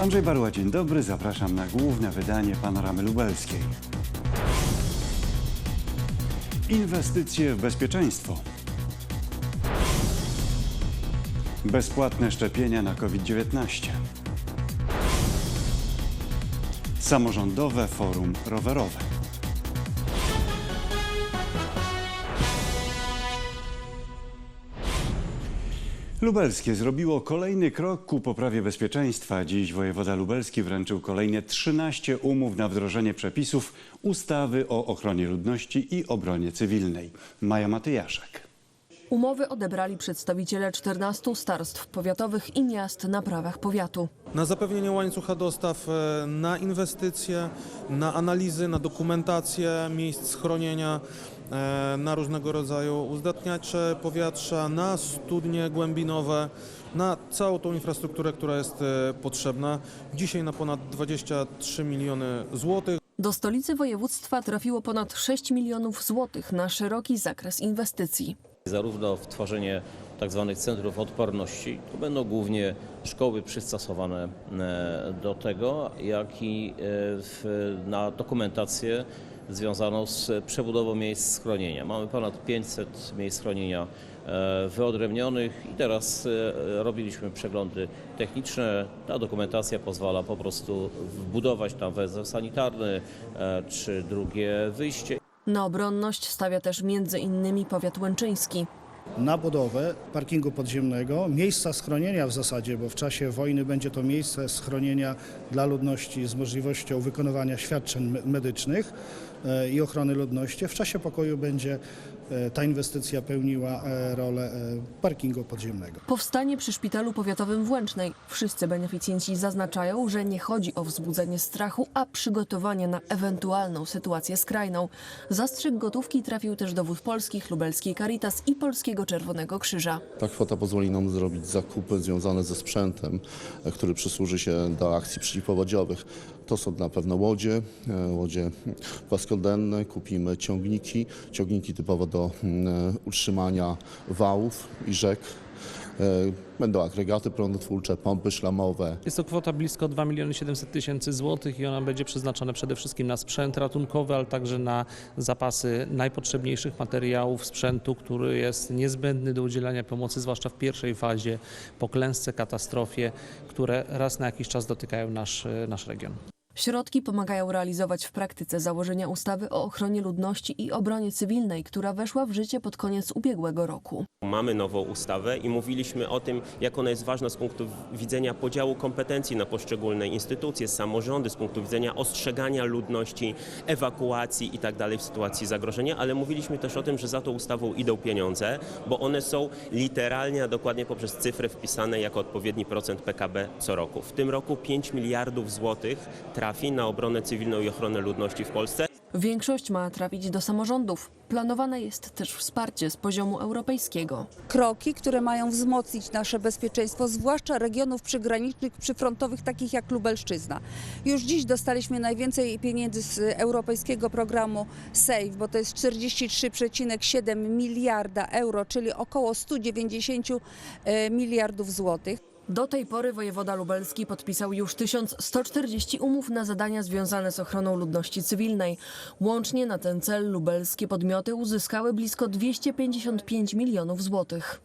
Andrzej Barła, dzień dobry. Zapraszam na główne wydanie Panoramy Lubelskiej. Inwestycje w bezpieczeństwo. Bezpłatne szczepienia na COVID-19. Samorządowe Forum Rowerowe. Lubelskie zrobiło kolejny krok ku poprawie bezpieczeństwa. Dziś wojewoda lubelski wręczył kolejne 13 umów na wdrożenie przepisów ustawy o ochronie ludności i obronie cywilnej. Maja Matyjaszek. Umowy odebrali przedstawiciele 14 starstw powiatowych i miast na prawach powiatu. na zapewnienie łańcucha dostaw, e, na inwestycje, na analizy, na dokumentację miejsc schronienia, na różnego rodzaju uzdatniacze powietrza, na studnie głębinowe, na całą tą infrastrukturę, która jest e, potrzebna. Dzisiaj na ponad 23 miliony złotych. Do stolicy województwa trafiło ponad 6 milionów złotych na szeroki zakres inwestycji. zarówno w tworzenie tzw. centrów odporności, to będą głównie szkoły przystosowane e, do tego, jak i e, w, na dokumentację związaną z przebudową miejsc schronienia. Mamy ponad 500 miejsc schronienia e, wyodrębnionych i teraz e, robiliśmy przeglądy techniczne. Ta dokumentacja pozwala po prostu wbudować tam węzeł sanitarny e, czy drugie wyjście Na obronność stawia też między innymi powiat łęczyński. Na budowę parkingu podziemnego, miejsca schronienia w zasadzie, bo w czasie wojny będzie to miejsce schronienia dla ludności z możliwością wykonywania świadczeń me- medycznych e, i ochrony ludności. W czasie pokoju będzie ta inwestycja pełniła e, rolę e, parkingu podziemnego. Powstanie przy szpitalu powiatowym w Łęcznej. Wszyscy beneficjenci zaznaczają, że nie chodzi o wzbudzenie strachu, a przygotowanie na ewentualną sytuację skrajną. Zastrzyk gotówki trafił też do Wód Polskich, Lubelskiej Caritas i Polskiego Czerwonego Krzyża. Ta kwota pozwoli nam zrobić zakupy związane ze sprzętem, e, który przysłuży się do akcji przeciwpowodziowych. To są na pewno łodzie, e, łodzie płaskodenne, kupimy ciągniki, ciągniki typowo do mm, utrzymania wałów i rzek. E, Będą agregaty prądotwórcze, pompy szlamowe, Jest to kwota blisko 2 miliony 700 tysięcy złotych i ona będzie przeznaczona przede wszystkim na sprzęt ratunkowy, ale także na zapasy najpotrzebniejszych materiałów, sprzętu, który jest niezbędny do udzielania pomocy, zwłaszcza w pierwszej fazie po klęsce, katastrofie, które raz na jakiś czas dotykają nasz, nasz region. Środki pomagają realizować w praktyce założenia ustawy o ochronie ludności i obronie cywilnej, która weszła w życie pod koniec ubiegłego roku. Mamy nową ustawę i mówiliśmy o tym, jak ona jest ważna z punktu widzenia podziału kompetencji na poszczególne instytucje, samorządy, z punktu widzenia ostrzegania ludności, ewakuacji itd. w sytuacji zagrożenia, ale mówiliśmy też o tym, że za tą ustawą idą pieniądze, bo one są literalnie, a dokładnie poprzez cyfry wpisane jako odpowiedni procent PKB co roku. W tym roku 5 miliardów złotych trafi na obronę cywilną i ochronę ludności w Polsce. Większość ma trafić do samorządów. Planowane jest też wsparcie z poziomu europejskiego. kroki, które mają wzmocnić nasze bezpieczeństwo, zwłaszcza regionów przygranicznych, przyfrontowych, takich jak Lubelszczyzna. Już dziś dostaliśmy najwięcej pieniędzy z europejskiego programu SAFE, bo to jest 43,7 miliarda euro, czyli około 190 e, miliardów złotych. Do tej pory wojewoda lubelski podpisał już 1140 umów na zadania związane z ochroną ludności cywilnej. Łącznie na ten cel lubelskie podmioty uzyskały blisko 255 milionów złotych.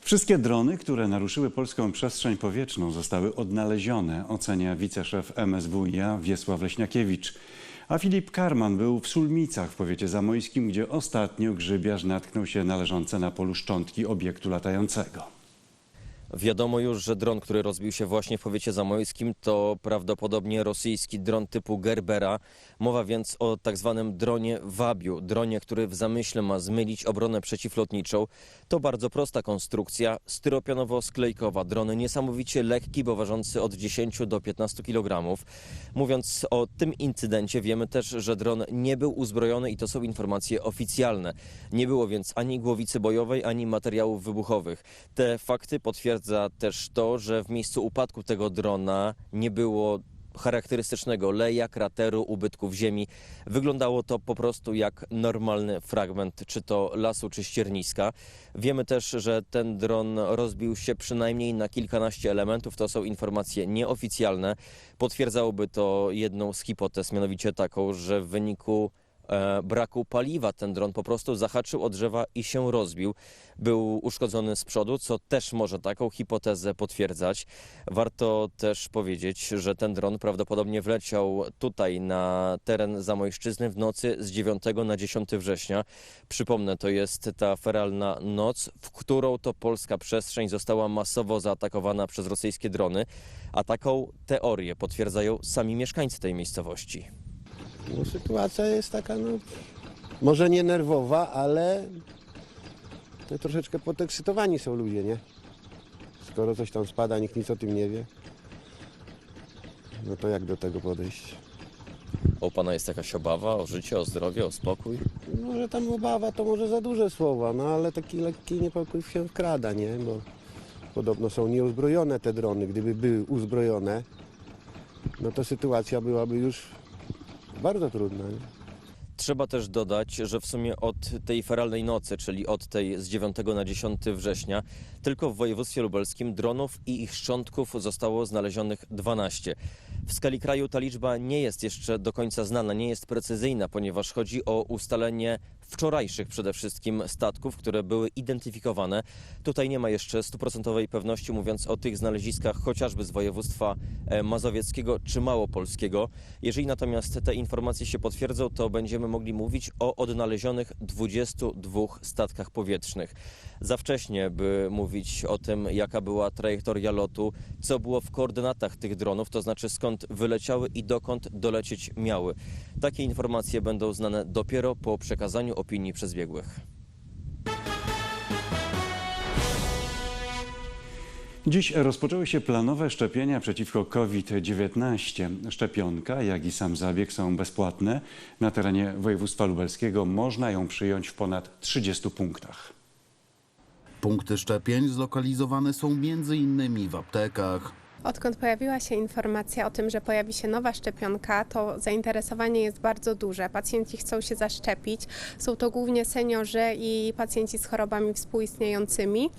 Wszystkie drony, które naruszyły polską przestrzeń powietrzną zostały odnalezione, ocenia wiceszef MSWiA Wiesław Leśniakiewicz. A Filip Karman był w Sulmicach w powiecie zamojskim, gdzie ostatnio grzybiarz natknął się na leżące na polu szczątki obiektu latającego. Wiadomo już, że dron, który rozbił się właśnie w powiecie zamojskim, to prawdopodobnie rosyjski dron typu Gerbera. Mowa więc o tak zwanym dronie Wabiu, dronie, który w zamyśle ma zmylić obronę przeciwlotniczą. To bardzo prosta konstrukcja, styropianowo-sklejkowa. Dron niesamowicie lekki, bo ważący od 10 do 15 kg. Mówiąc o tym incydencie, wiemy też, że dron nie był uzbrojony i to są informacje oficjalne. Nie było więc ani głowicy bojowej, ani materiałów wybuchowych. Te fakty potwierdza też to, że w miejscu upadku tego drona nie było charakterystycznego leja, krateru, ubytków ziemi. Wyglądało to po prostu jak normalny fragment, czy to lasu, czy ścierniska. Wiemy też, że ten dron rozbił się przynajmniej na kilkanaście elementów. To są informacje nieoficjalne. Potwierdzałoby to jedną z hipotez, mianowicie taką, że w wyniku braku paliwa ten dron po prostu zahaczył o drzewa i się rozbił. Był uszkodzony z przodu, co też może taką hipotezę potwierdzać. Warto też powiedzieć, że ten dron prawdopodobnie wleciał tutaj na teren Zamojszczyzny w nocy z 9 na 10 września. Przypomnę, to jest ta feralna noc, w którą to polska przestrzeń została masowo zaatakowana przez rosyjskie drony, a taką teorię potwierdzają sami mieszkańcy tej miejscowości. No, sytuacja jest taka, no, może nie nerwowa, ale no, troszeczkę podekscytowani są ludzie, nie? Skoro coś tam spada, nikt nic o tym nie wie, no to jak do tego podejść? A u pana jest jakaś obawa o życie, o zdrowie, o spokój? Może tam obawa to może za duże słowa, no ale taki lekki niepokój się wkrada, nie? Bo podobno są nieuzbrojone te drony. Gdyby były uzbrojone, no to sytuacja byłaby już bardzo trudna, nie? Trzeba też dodać, że w sumie od tej feralnej nocy, czyli od tej z 9 na 10 września, tylko w województwie lubelskim dronów i ich szczątków zostało znalezionych 12. W skali kraju ta liczba nie jest jeszcze do końca znana, nie jest precyzyjna, ponieważ chodzi o ustalenie wczorajszych przede wszystkim statków, które były identyfikowane. Tutaj nie ma jeszcze stuprocentowej pewności, mówiąc o tych znaleziskach chociażby z województwa e, mazowieckiego czy małopolskiego. Jeżeli natomiast te informacje się potwierdzą, to będziemy mogli mówić o odnalezionych 22 statkach powietrznych. Za wcześnie, by mówić o tym, jaka była trajektoria lotu, co było w koordynatach tych dronów, to znaczy skąd wyleciały i dokąd dolecieć miały. Takie informacje będą znane dopiero po przekazaniu opinii przez biegłych. Dziś rozpoczęły się planowe szczepienia przeciwko COVID-19. Szczepionka, jak i sam zabieg są bezpłatne. Na terenie województwa lubelskiego można ją przyjąć w ponad 30 punktach. Punkty szczepień zlokalizowane są m.in. w aptekach. Odkąd pojawiła się informacja o tym, że pojawi się nowa szczepionka, to zainteresowanie jest bardzo duże. Pacjenci chcą się zaszczepić. Są to głównie seniorzy i pacjenci z chorobami współistniejącymi.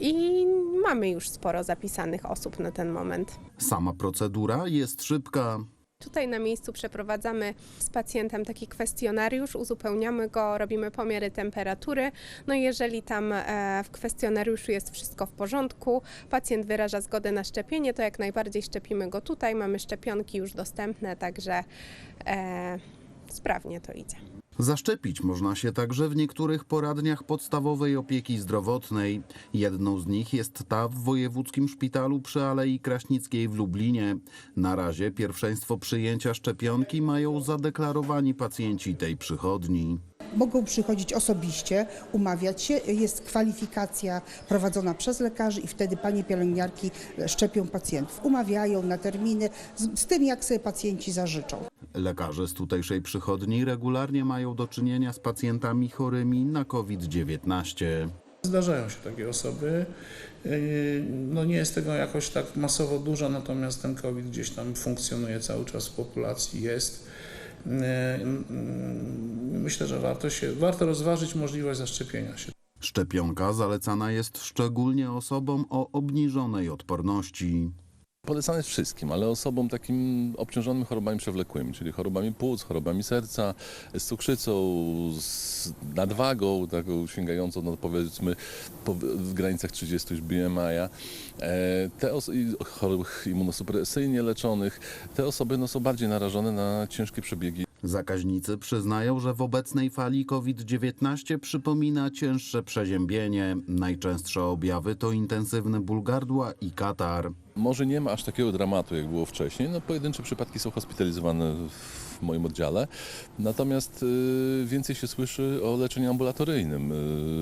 I mamy już sporo zapisanych osób na ten moment. Sama procedura jest szybka. Tutaj na miejscu przeprowadzamy z pacjentem taki kwestionariusz, uzupełniamy go, robimy pomiary temperatury. No i jeżeli tam e, w kwestionariuszu jest wszystko w porządku, pacjent wyraża zgodę na szczepienie, to jak najbardziej szczepimy go tutaj. Mamy szczepionki już dostępne, także e, sprawnie to idzie. Zaszczepić można się także w niektórych poradniach podstawowej opieki zdrowotnej. Jedną z nich jest ta w Wojewódzkim Szpitalu przy Alei Kraśnickiej w Lublinie. Na razie pierwszeństwo przyjęcia szczepionki mają zadeklarowani pacjenci tej przychodni. Mogą przychodzić osobiście, umawiać się. Jest kwalifikacja prowadzona przez lekarzy i wtedy panie pielęgniarki szczepią pacjentów. Umawiają na terminy z, z tym, jak sobie pacjenci zażyczą. Lekarze z tutejszej przychodni regularnie mają do czynienia z pacjentami chorymi na COVID-19. Zdarzają się takie osoby. Yy, No nie jest tego jakoś tak masowo dużo, natomiast ten COVID gdzieś tam funkcjonuje cały czas w populacji, jest. Yy, Myślę, że warto, się, warto rozważyć możliwość zaszczepienia się. Szczepionka zalecana jest szczególnie osobom o obniżonej odporności. Polecane jest wszystkim, ale osobom takim obciążonym chorobami przewlekłymi, czyli chorobami płuc, chorobami serca, z cukrzycą, z nadwagą, taką sięgającą no powiedzmy po, w granicach 30 już BMI-a, e, te chorób immunosupresyjnie leczonych, te osoby no, są bardziej narażone na ciężkie przebiegi Zakaźnicy przyznają, że w obecnej fali COVID-19 przypomina cięższe przeziębienie. Najczęstsze objawy to intensywny ból gardła i katar. Może nie ma aż takiego dramatu, jak było wcześniej. No, pojedyncze przypadki są hospitalizowane w moim oddziale. Natomiast y, więcej się słyszy o leczeniu ambulatoryjnym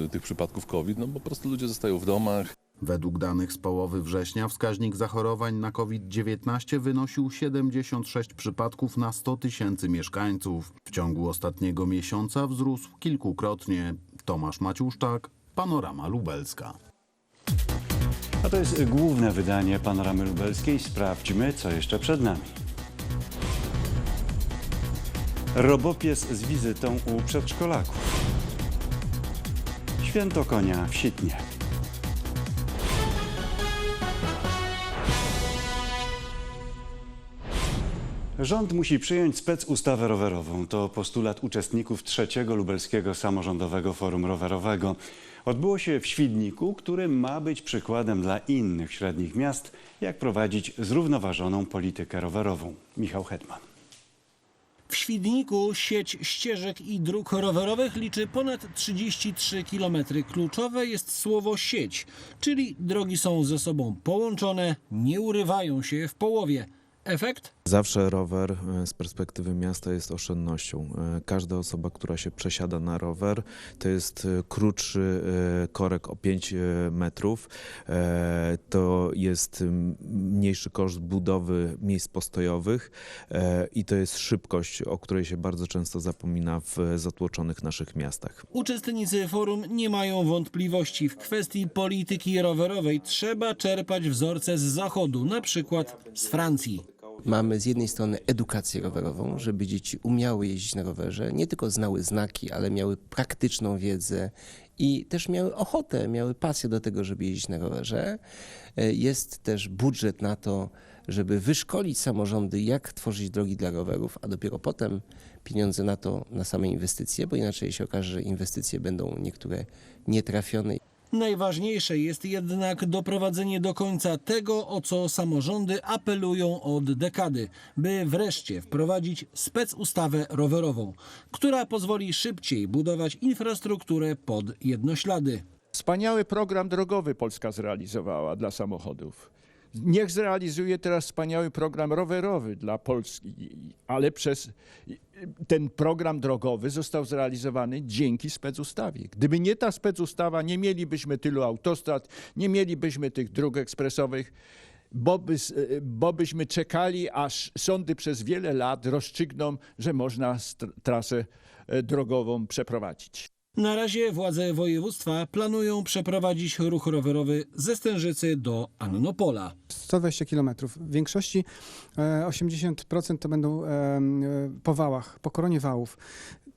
y, tych przypadków COVID, no bo po prostu ludzie zostają w domach. Według danych z połowy września wskaźnik zachorowań na COVID-19 wynosił 76 przypadków na 100 tysięcy mieszkańców. W ciągu ostatniego miesiąca wzrósł kilkukrotnie. Tomasz Maciuszczak, Panorama Lubelska. A to jest główne wydanie Panoramy Lubelskiej. Sprawdźmy, co jeszcze przed nami. Robopies z wizytą u przedszkolaków. Święto konia w Sitnie. Rząd musi przyjąć specustawę rowerową. To postulat uczestników trzeciego lubelskiego samorządowego forum rowerowego. Odbyło się w Świdniku, który ma być przykładem dla innych średnich miast, jak prowadzić zrównoważoną politykę rowerową. Michał Hetman. W Świdniku sieć ścieżek i dróg rowerowych liczy ponad 33 km. Kluczowe jest słowo sieć, czyli drogi są ze sobą połączone, nie urywają się w połowie. Efekt? Zawsze rower e, z perspektywy miasta jest oszczędnością. E, Każda osoba, która się przesiada na rower, to jest e, krótszy korek o 5 metrów. To jest mniejszy koszt budowy miejsc postojowych i to jest szybkość, o której się bardzo często zapomina w zatłoczonych naszych miastach. Uczestnicy forum nie mają wątpliwości. W kwestii polityki rowerowej trzeba czerpać wzorce z zachodu, na przykład z Francji. Mamy z jednej strony edukację rowerową, żeby dzieci umiały jeździć na rowerze, nie tylko znały znaki, ale miały praktyczną wiedzę i też miały ochotę, miały pasję do tego, żeby jeździć na rowerze. E, Jest też budżet na to, żeby wyszkolić samorządy, jak tworzyć drogi dla rowerów, a dopiero potem pieniądze na to, na same inwestycje, bo inaczej się okaże, że inwestycje będą niektóre nietrafione Najważniejsze jest jednak doprowadzenie do końca tego, o co samorządy apelują od dekady, by wreszcie wprowadzić specustawę rowerową, która pozwoli szybciej budować infrastrukturę pod jednoślady. Wspaniały program drogowy Polska zrealizowała dla samochodów. Niech zrealizuje teraz wspaniały program rowerowy dla Polski, ale przez ten program drogowy został zrealizowany dzięki specustawie. Gdyby nie ta specustawa, nie mielibyśmy tylu autostrad, nie mielibyśmy tych dróg ekspresowych, bo, by, bo byśmy czekali, aż sądy przez wiele lat rozstrzygną, że można trasę e, drogową przeprowadzić. Na razie władze województwa planują przeprowadzić ruch rowerowy ze Stężycy do Annopola. 120 km. W większości e, 80% to będą e, e, po wałach, po koronie wałów.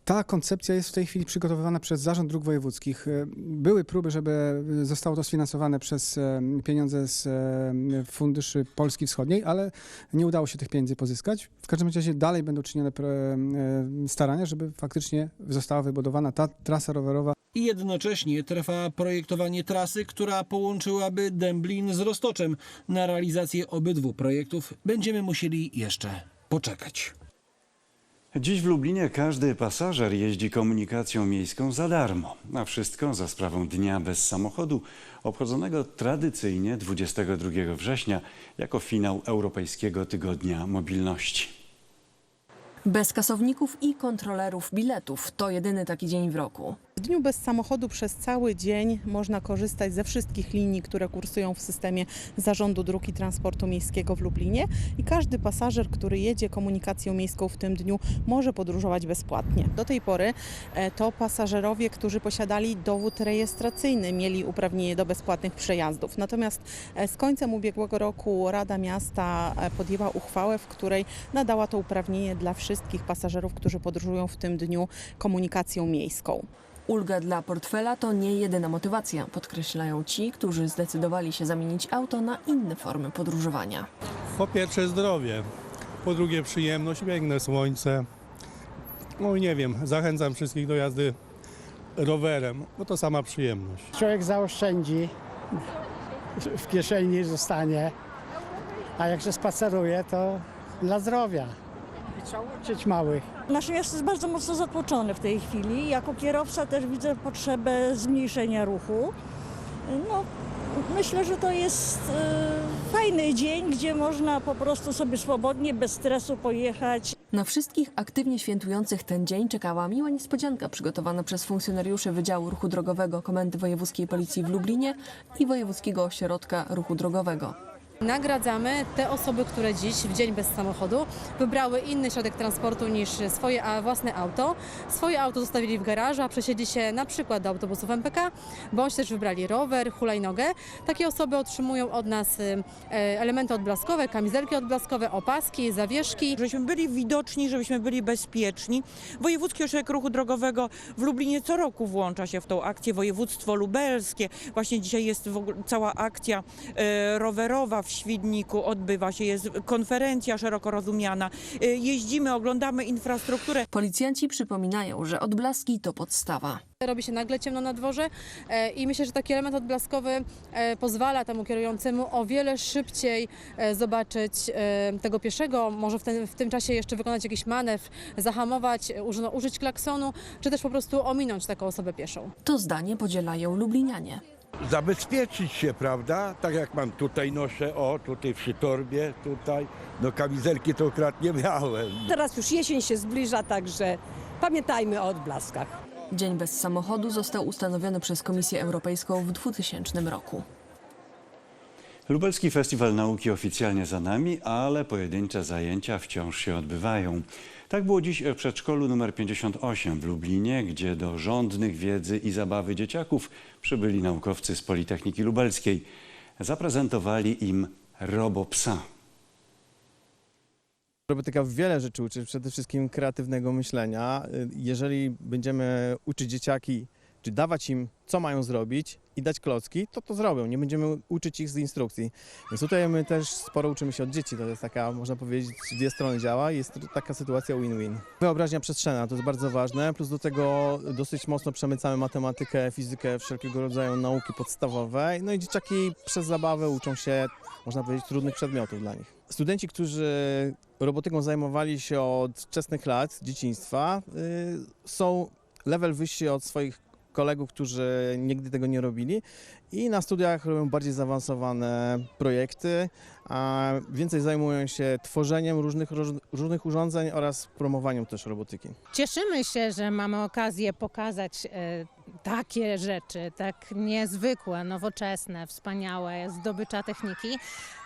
Ta koncepcja jest w tej chwili przygotowywana przez Zarząd Dróg Wojewódzkich. E, Były próby, żeby zostało to sfinansowane przez e, pieniądze z e, Funduszy Polski Wschodniej, ale nie udało się tych pieniędzy pozyskać. W każdym razie dalej będą czynione e, starania, żeby faktycznie została wybudowana ta trasa rowerowa I jednocześnie trwa projektowanie trasy, która połączyłaby Dęblin z Roztoczem. Na realizację obydwu projektów będziemy musieli jeszcze poczekać. Dziś w Lublinie każdy pasażer jeździ komunikacją miejską za darmo, a wszystko za sprawą Dnia bez samochodu, obchodzonego tradycyjnie 22 września jako finał Europejskiego Tygodnia Mobilności. Bez kasowników i kontrolerów biletów. To jedyny taki dzień w roku. W dniu bez samochodu przez cały dzień można korzystać ze wszystkich linii, które kursują w systemie Zarządu Dróg i Transportu Miejskiego w Lublinie i każdy pasażer, który jedzie komunikacją miejską w tym dniu może podróżować bezpłatnie. Do tej pory e, to pasażerowie, którzy posiadali dowód rejestracyjny mieli uprawnienie do bezpłatnych przejazdów. Natomiast e, z końcem ubiegłego roku Rada Miasta e, podjęła uchwałę, w której nadała to uprawnienie dla wszystkich pasażerów, którzy podróżują w tym dniu komunikacją miejską. Ulga dla portfela to nie jedyna motywacja, podkreślają ci, którzy zdecydowali się zamienić auto na inne formy podróżowania. Po pierwsze zdrowie, po drugie przyjemność, piękne słońce. No i nie wiem, zachęcam wszystkich do jazdy rowerem, bo to sama przyjemność. Człowiek zaoszczędzi, w kieszeni nie zostanie, a jak się spaceruje, to dla zdrowia. Trzeba uczyć małych. Nasze miasto jest bardzo mocno zatłoczone w tej chwili. Jako kierowca też widzę potrzebę zmniejszenia ruchu. No, myślę, że to jest e, fajny dzień, gdzie można po prostu sobie swobodnie, bez stresu pojechać. Na wszystkich aktywnie świętujących ten dzień czekała miła niespodzianka przygotowana przez funkcjonariuszy Wydziału Ruchu Drogowego Komendy Wojewódzkiej Policji w Lublinie i Wojewódzkiego Ośrodka Ruchu Drogowego. Nagradzamy te osoby, które dziś, w dzień bez samochodu, wybrały inny środek transportu niż swoje a, własne auto. Swoje auto zostawili w garażu, a przesiedli się na przykład do autobusów MPK, bądź też wybrali rower, hulajnogę. Takie osoby otrzymują od nas y, e, elementy odblaskowe, kamizelki odblaskowe, opaski, zawieszki. Żebyśmy byli widoczni, żebyśmy byli bezpieczni. Wojewódzki Ośrodek Ruchu Drogowego w Lublinie co roku włącza się w tą akcję województwo lubelskie. Właśnie dzisiaj jest cała akcja e, rowerowa w Świdniku, odbywa się, jest konferencja szeroko rozumiana. E, jeździmy, oglądamy infrastrukturę. Policjanci przypominają, że odblaski to podstawa. Robi się nagle ciemno na dworze e, i myślę, że taki element odblaskowy e, pozwala temu kierującemu o wiele szybciej e, zobaczyć tego pieszego, może w, ten, w tym czasie jeszcze wykonać jakiś manewr, zahamować, uży, użyć klaksonu, czy też po prostu ominąć taką osobę pieszą. To zdanie podzielają lublinianie. Zabezpieczyć się, prawda? Tak jak mam tutaj noszę, o, tutaj przy torbie, tutaj. No kamizelki to akurat nie miałem. Teraz już jesień się zbliża, także pamiętajmy o odblaskach. Dzień bez samochodu został ustanowiony przez Komisję Europejską w 2000 roku. Lubelski Festiwal Nauki oficjalnie za nami, ale pojedyncze zajęcia wciąż się odbywają. Tak było dziś w przedszkolu nr 58 w Lublinie, gdzie do rządnych wiedzy i zabawy dzieciaków przybyli naukowcy z Politechniki Lubelskiej. Zaprezentowali im robopsa. Robotyka wiele rzeczy uczy, przede wszystkim kreatywnego myślenia. Jeżeli będziemy uczyć dzieciaki, czy dawać im, co mają zrobić i dać klocki, to to zrobią. Nie będziemy uczyć ich z instrukcji. Więc tutaj my też sporo uczymy się od dzieci. To jest taka, można powiedzieć, dwie strony działa. Jest to taka sytuacja win-win. Wyobraźnia przestrzenna to jest bardzo ważne. Plus do tego dosyć mocno przemycamy matematykę, fizykę, wszelkiego rodzaju nauki podstawowe. No i dzieciaki przez zabawę uczą się, można powiedzieć, trudnych przedmiotów dla nich. Studenci, którzy robotyką zajmowali się od wczesnych lat, dzieciństwa, y, są level wyższy od swoich kolegów, którzy nigdy tego nie robili i na studiach robią bardziej zaawansowane projekty, a więcej zajmują się tworzeniem różnych, róż- różnych urządzeń oraz promowaniem też robotyki. Cieszymy się, że mamy okazję pokazać e, takie rzeczy, tak niezwykłe, nowoczesne, wspaniałe zdobycza techniki.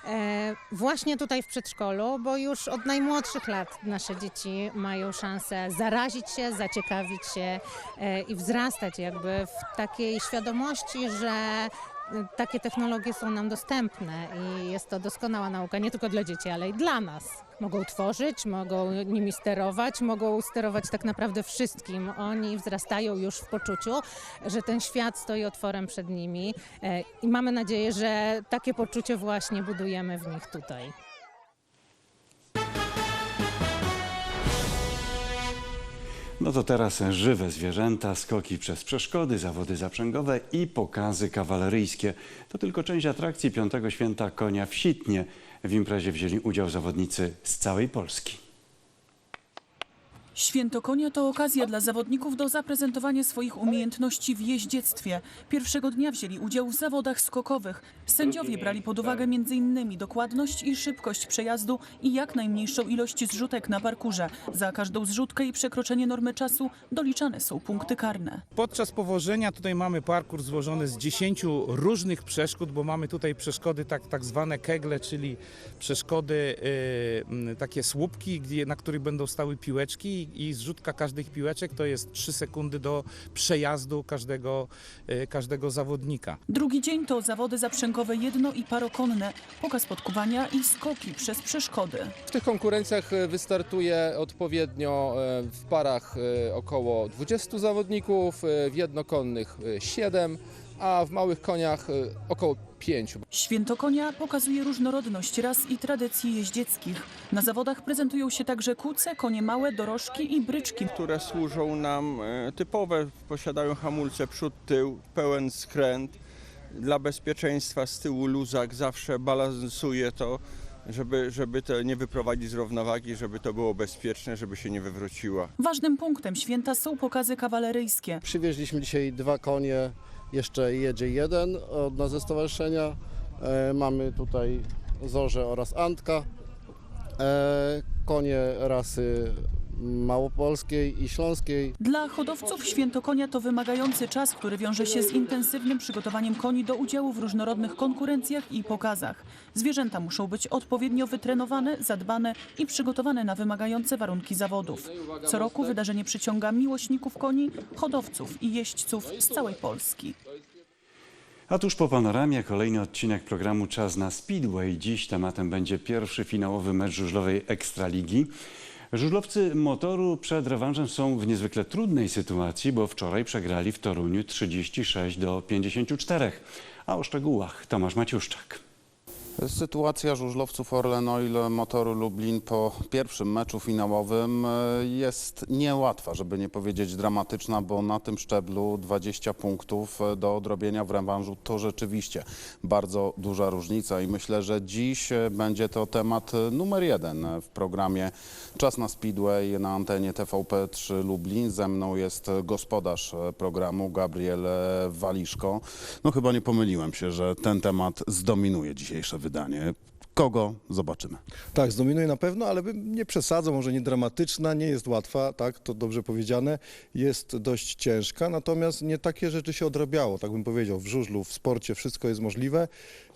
E, właśnie tutaj w przedszkolu, bo już od najmłodszych lat nasze dzieci mają szansę zarazić się, zaciekawić się e, i wzrastać jakby w takiej świadomości, że e, takie technologie są nam dostępne i jest to doskonała nauka nie tylko dla dzieci, ale i dla nas. Mogą tworzyć, mogą nimi sterować, mogą sterować tak naprawdę wszystkim. Oni wzrastają już w poczuciu, że ten świat stoi otworem przed nimi e, i mamy nadzieję, że takie poczucie właśnie budujemy w nich tutaj. No to teraz żywe zwierzęta, skoki przez przeszkody, zawody zaprzęgowe i pokazy kawaleryjskie. To tylko część atrakcji Piątego Święta Konia w Sitnie. W imprezie wzięli udział zawodnicy z całej Polski. Święto konia to okazja dla zawodników do zaprezentowania swoich umiejętności w jeździectwie. Pierwszego dnia wzięli udział w zawodach skokowych. Sędziowie brali pod uwagę m.in. dokładność i szybkość przejazdu i jak najmniejszą ilość zrzutek na parkurze. Za każdą zrzutkę i przekroczenie normy czasu doliczane są punkty karne. Podczas powożenia tutaj mamy parkour złożony z 10 różnych przeszkód, bo mamy tutaj przeszkody tak, tak zwane kegle, czyli przeszkody y, m, takie słupki, gdzie, na których będą stały piłeczki i zrzutka każdych piłeczek to jest 3 sekundy do przejazdu każdego, y, każdego zawodnika. Drugi dzień to zawody zaprzęgowe jedno i parokonne, pokaz podkuwania i skoki przez przeszkody. W tych konkurencjach e, wystartuje odpowiednio e, w parach e, około 20 zawodników, e, w jednokonnych 7, a w małych koniach e, około 5. Święto konia pokazuje różnorodność ras i tradycji jeździeckich. Na zawodach prezentują się także kuce, konie małe, dorożki i bryczki. które służą nam e, typowe, posiadają hamulce przód, tył, pełen skręt. Dla bezpieczeństwa z tyłu luzak zawsze balansuje to, żeby, żeby to nie wyprowadzić z równowagi, żeby to było bezpieczne, żeby się nie wywróciła. Ważnym punktem święta są pokazy kawaleryjskie. Przywieźliśmy dzisiaj dwa konie, jeszcze jedzie jeden od nas ze stowarzyszenia. E, mamy tutaj Zorzę oraz Antka. E, konie rasy Małopolskiej i Śląskiej. Dla hodowców święto konia to wymagający czas, który wiąże się z intensywnym przygotowaniem koni do udziału w różnorodnych konkurencjach i pokazach. Zwierzęta muszą być odpowiednio wytrenowane, zadbane i przygotowane na wymagające warunki zawodów. Co roku wydarzenie przyciąga miłośników koni, hodowców i jeźdźców z całej Polski. A tuż po panoramie kolejny odcinek programu Czas na Speedway. Dziś tematem będzie pierwszy finałowy mecz żużlowej Ekstraligi. Żużlowcy motoru przed rewanżem są w niezwykle trudnej sytuacji, bo wczoraj przegrali w Toruniu 36 do 54. A o szczegółach Tomasz Maciuszczak. Sytuacja żużlowców Orlen Oil Motoru Lublin po pierwszym meczu finałowym e, jest niełatwa, żeby nie powiedzieć dramatyczna, bo na tym szczeblu 20 punktów e, do odrobienia w rewanżu to rzeczywiście bardzo duża różnica i myślę, że dziś e, będzie to temat numer jeden w programie Czas na Speedway na antenie TVP3 Lublin. Ze mną jest gospodarz programu Gabriel Waliszko. No chyba nie pomyliłem się, że ten temat zdominuje dzisiejsze wydanie. Kogo zobaczymy? Tak, zdominuje na pewno, ale bym nie przesadzał, może nie dramatyczna, nie jest łatwa, tak, to dobrze powiedziane, jest dość ciężka, natomiast nie takie rzeczy się odrabiało, tak bym powiedział, w żużlu, w sporcie wszystko jest możliwe.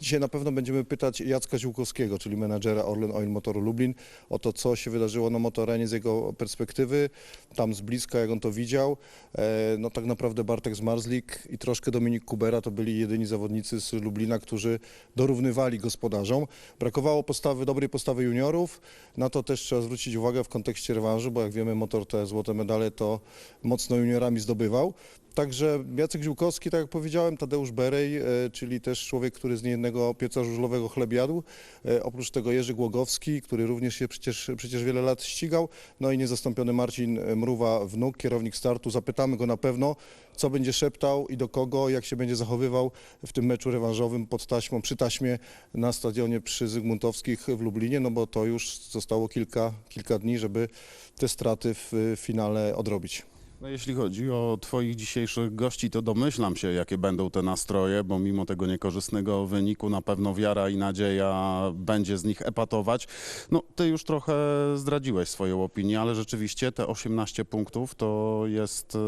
Dzisiaj na pewno będziemy pytać Jacka Ziółkowskiego, czyli menadżera Orlen Oil Motoru Lublin, o to, co się wydarzyło na motorenie z jego perspektywy, tam z bliska, jak on to widział. E, no tak naprawdę Bartek Zmarzlik i troszkę Dominik Kubera to byli jedyni zawodnicy z Lublina, którzy dorównywali gospodarzom. Brakowało postawy, dobrej postawy juniorów. Na to też trzeba zwrócić uwagę w kontekście rewanżu, bo jak wiemy, motor te złote medale to mocno juniorami zdobywał. Także Jacek Ziółkowski, tak jak powiedziałem, Tadeusz Berej, e, czyli też człowiek, który z niejednego pieca żużlowego chleb jadł. E, oprócz tego Jerzy Głogowski, który również się przecież, przecież wiele lat ścigał. No i niezastąpiony Marcin Mruwa, wnuk, kierownik startu. Zapytamy go na pewno, co będzie szeptał i do kogo, jak się będzie zachowywał w tym meczu rewanżowym pod taśmą, przy taśmie na stadionie przy Zygmuntowskich w Lublinie, no bo to już zostało kilka, kilka dni, żeby te straty w finale odrobić. No, jeśli chodzi o Twoich dzisiejszych gości, to domyślam się, jakie będą te nastroje, bo mimo tego niekorzystnego wyniku na pewno wiara i nadzieja będzie z nich epatować. No, Ty już trochę zdradziłeś swoją opinię, ale rzeczywiście te 18 punktów to jest y,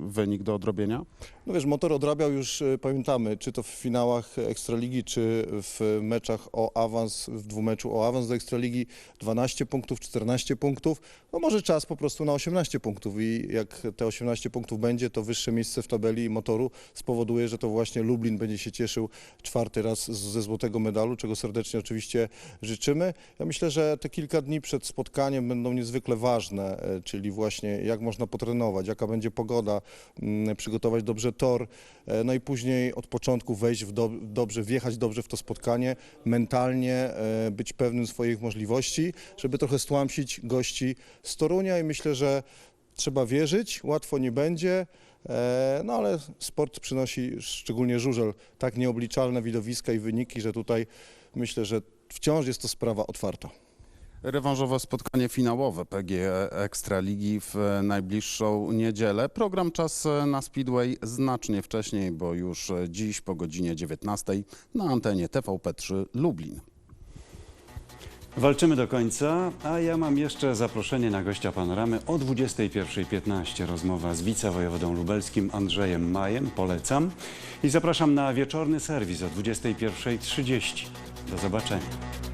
wynik do odrobienia? No wiesz, motor odrabiał już, y, pamiętamy, czy to w finałach Ekstraligi, czy w meczach o awans, w dwumeczu o awans do Ekstraligi 12 punktów, 14 punktów. No może czas po prostu na 18 punktów i jak te 18 punktów będzie, to wyższe miejsce w tabeli motoru spowoduje, że to właśnie Lublin będzie się cieszył czwarty raz ze złotego medalu, czego serdecznie oczywiście życzymy. Ja myślę, że te kilka dni przed spotkaniem będą niezwykle ważne, e, czyli właśnie jak można potrenować, jaka będzie pogoda, mm, przygotować dobrze tor, e, no i później od początku wejść w do, dobrze, wjechać dobrze w to spotkanie, mentalnie e, być pewnym swoich możliwości, żeby trochę stłamsić gości z Torunia i myślę, że trzeba wierzyć, łatwo nie będzie, e, no ale sport przynosi, szczególnie żużel, tak nieobliczalne widowiska i wyniki, że tutaj myślę, że wciąż jest to sprawa otwarta. Rewanżowe spotkanie finałowe PGE Ekstraligi w najbliższą niedzielę. Program Czas na Speedway znacznie wcześniej, bo już dziś po godzinie 19 na antenie TVP3 Lublin. Walczymy do końca, a ja mam jeszcze zaproszenie na gościa panoramy o 21.15. Rozmowa z wicewojewodą lubelskim Andrzejem Majem, polecam. I zapraszam na wieczorny serwis o 21.30. Do zobaczenia.